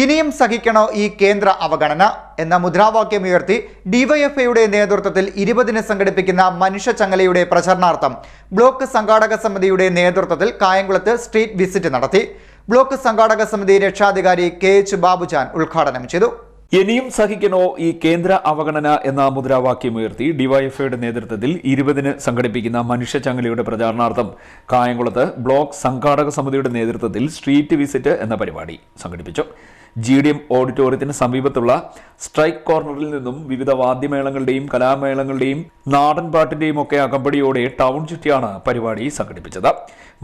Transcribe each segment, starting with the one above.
ഇനിയും സഹിക്കണോ ഈ കേന്ദ്ര അവഗണന? എന്ന മുദ്രാവാക്യം ഉയർത്തി ഡിവൈഎഫ്ഐയുടെ നേതൃത്വത്തിൽ ഇരുപതിന് സംഘടിപ്പിക്കുന്ന മനുഷ്യചങ്ങലയുടെ പ്രചരണാർത്ഥം ബ്ലോക്ക് സംഘാടക സമിതിയുടെ നേതൃത്വത്തിൽ കായംകുളത്ത് സ്ട്രീറ്റ് വിസിറ്റ് നടത്തി. ബ്ലോക്ക് സംഘാടക സമിതി രക്ഷാധികാരി കെ എച്ച് ബാബുജാൻ ഉദ്ഘാടനം ചെയ്തു. ഇനിയും സഹിക്കണോ ഈ കേന്ദ്ര അവഗണന എന്ന മുദ്രാവാക്യം ഉയർത്തി ഡിവൈഎഫ്ഐയുടെ നേതൃത്വത്തിൽ ഇരുപതിന് സംഘടിപ്പിക്കുന്ന മനുഷ്യചങ്ങലയുടെ പ്രചാരണാർത്ഥം കായംകുളത്ത് ബ്ലോക്ക് സംഘാടക സമിതിയുടെ നേതൃത്വത്തിൽ സ്ട്രീറ്റ് വിസിറ്റ് എന്ന പരിപാടി സംഘടിപ്പിച്ചു. ജി ഡി എം ഓഡിറ്റോറിയത്തിന് സമീപത്തുള്ള സ്ട്രൈക്ക് കോർണറിൽ നിന്നും വിവിധ വാദ്യമേളങ്ങളുടെയും കലാമേളങ്ങളുടെയും നാടൻ പാട്ടിന്റെയും ഒക്കെ അകമ്പടിയോടെ ടൗൺ ചുറ്റിയാണ് പരിപാടി സംഘടിപ്പിച്ചത്.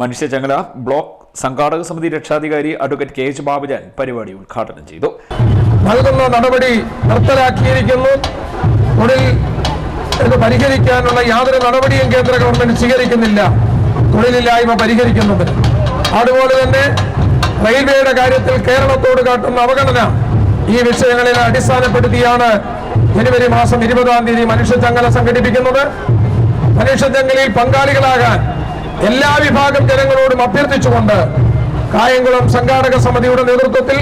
മനുഷ്യചങ്ങല ബ്ലോക്ക് സംഘാടക സമിതി രക്ഷാധികാരി അഡ്വക്കേറ്റ് കെ എച്ച് ബാബുജാൻ പരിപാടി ഉദ്ഘാടനം ചെയ്തു. നൽകുന്ന നടപടി നിർത്തലാക്കിയിരിക്കുന്നു. തൊഴിൽ ഇത് പരിഹരിക്കാനുള്ള യാതൊരു നടപടിയും കേന്ദ്ര ഗവൺമെന്റ് സ്വീകരിക്കുന്നില്ല. തൊഴിലില്ലായ്മ പരിഹരിക്കുന്നതിന് അതുപോലെ തന്നെ റെയിൽവേയുടെ കാര്യത്തിൽ കേരളത്തോട് കാട്ടുന്ന അവഗണന ഈ വിഷയങ്ങളിൽ അടിസ്ഥാനപ്പെടുത്തിയാണ് ജനുവരി മാസം ഇരുപതാം തീയതി മനുഷ്യചങ്ങല സംഘടിപ്പിക്കുന്നത്. മനുഷ്യചങ്ങലയിൽ പങ്കാളികളാകാൻ എല്ലാ വിഭാഗം ജനങ്ങളോടും അഭ്യർത്ഥിച്ചുകൊണ്ട് കായംകുളം സംഘാടക സമിതിയുടെ നേതൃത്വത്തിൽ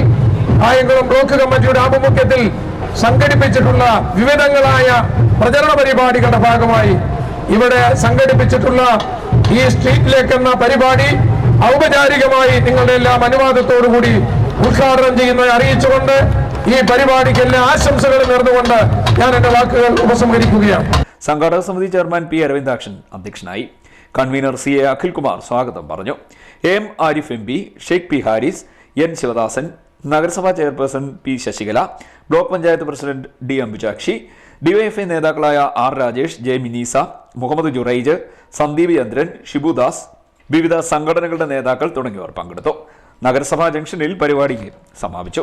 കായംകുളം ബ്ലോക്ക് കമ്മിറ്റിയുടെ ആഭിമുഖ്യത്തിൽ സംഘടിപ്പിച്ചിട്ടുള്ള വിവിധങ്ങളായ പ്രചരണ പരിപാടികളുടെ ഭാഗമായി ഇവിടെ സംഘടിപ്പിച്ചിട്ടുള്ള ഈ സ്ട്രീറ്റിലേക്കെന്ന പരിപാടി ഔപചാരികമായി നിങ്ങളുടെ എല്ലാം അനുവാദത്തോടുകൂടി ഉദ്ഘാടനം ചെയ്യുന്നത് അറിയിച്ചുകൊണ്ട് ഈ പരിപാടിക്ക് എല്ലാ ആശംസകളും നേർന്നുകൊണ്ട് ഞാൻ എന്റെ വാക്കുകൾ ഉപസംഹരിക്കുകയാണ്. സംഘാടക സമിതി ചെയർമാൻ പി അരവിന്ദാക്ഷൻ അധ്യക്ഷനായി. കൺവീനർ സി എ അഖിൽകുമാർ സ്വാഗതം പറഞ്ഞു. M Arif M P Sheikh P Haris N Sivadasan നഗരസഭാ chairperson P Sasikala block panchayat president D Ambujakshi DYFI നേതാക്കളായ ആർ രാജേഷ് ജെ മിനീസ മുഹമ്മദ് ജുറൈജ് സന്ദീപ് ചന്ദ്രൻ ഷിബുദാസ് വിവിധ സംഘടനകളുടെ നേതാക്കൾ തുടങ്ങിയവർ പങ്കെടുത്തു. നഗരസഭാ ജംഗ്ഷനിൽ പരിപാടി സമാപിച്ചു.